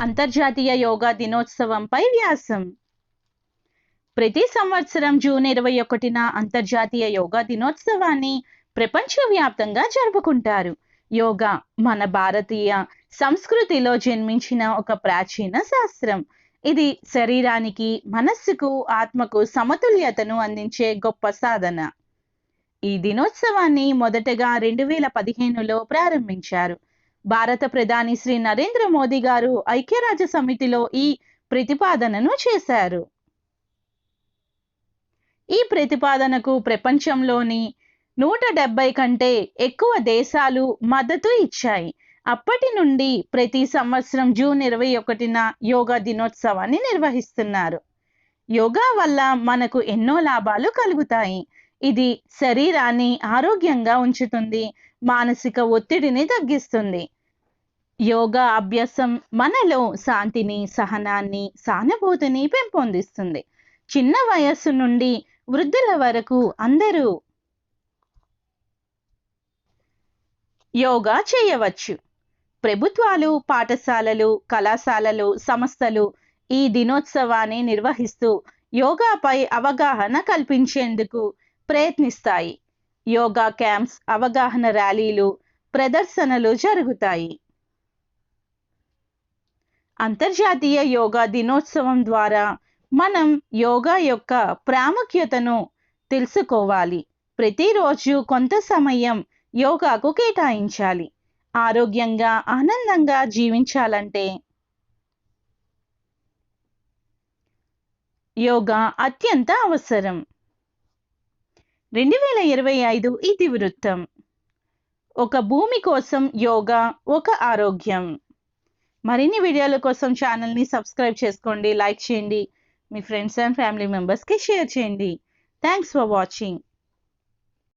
అంతర్జాతీయ యోగా దినోత్సవంపై వ్యాసం. ప్రతి సంవత్సరం జూన్ ఇరవై ఒకటిన అంతర్జాతీయ యోగా దినోత్సవాన్ని ప్రపంచవ్యాప్తంగా జరుపుకుంటారు. యోగా మన భారతీయ సంస్కృతిలో జన్మించిన ఒక ప్రాచీన శాస్త్రం. ఇది శరీరానికి మనస్సుకు ఆత్మకు సమతుల్యతను అందించే గొప్ప సాధన. ఈ దినోత్సవాన్ని మొదటగా రెండు వేల పదిహేనులో ప్రారంభించారు. భారత ప్రధాని శ్రీ నరేంద్ర మోదీ గారు ఐక్యరాజ్య సమితిలో ఈ ప్రతిపాదనను చేశారు. ఈ ప్రతిపాదనకు ప్రపంచంలోని నూట డెబ్బై కంటే ఎక్కువ దేశాలు మద్దతు ఇచ్చాయి. అప్పటి నుండి ప్రతి సంవత్సరం జూన్ ఇరవై ఒకటిన యోగా దినోత్సవాన్ని నిర్వహిస్తున్నారు. యోగా వల్ల మనకు ఎన్నో లాభాలు కలుగుతాయి. ఇది శరీరాన్ని ఆరోగ్యంగా ఉంచుతుంది మానసిక ఒత్తిడిని తగ్గిస్తుంది యోగా అభ్యాసం మనలో శాంతిని సహనాన్ని సానుభూతిని పెంపొందిస్తుంది. చిన్న వయస్సు నుండి వృద్ధుల వరకు అందరూ యోగా చేయవచ్చు. ప్రభుత్వాలు పాఠశాలలు కళాశాలలు సంస్థలు ఈ దినోత్సవాన్ని నిర్వహిస్తూ యోగాపై అవగాహన కల్పించేందుకు ప్రయత్నిస్తాయి. యోగా క్యాంప్స్ అవగాహన ర్యాలీలు ప్రదర్శనలు జరుగుతాయి. అంతర్జాతీయ యోగా దినోత్సవం ద్వారా మనం యోగా యొక్క ప్రాముఖ్యతను తెలుసుకోవాలి. ప్రతిరోజు కొంత సమయం యోగాకు కేటాయించాలి. ఆరోగ్యంగా ఆనందంగా జీవించాలంటే యోగా అత్యంత అవసరం. రెండు వేల ఇరవై ఐదు ఇతివృత్తం. ఒక భూమి కోసం యోగా ఒక ఆరోగ్యం. మరిన్ని వీడియోల కోసం ఛానల్ని సబ్స్క్రైబ్ చేసుకోండి లైక్ చేయండి. మీ ఫ్రెండ్స్ అండ్ ఫ్యామిలీ మెంబర్స్కి షేర్ చేయండి. Thanks for watching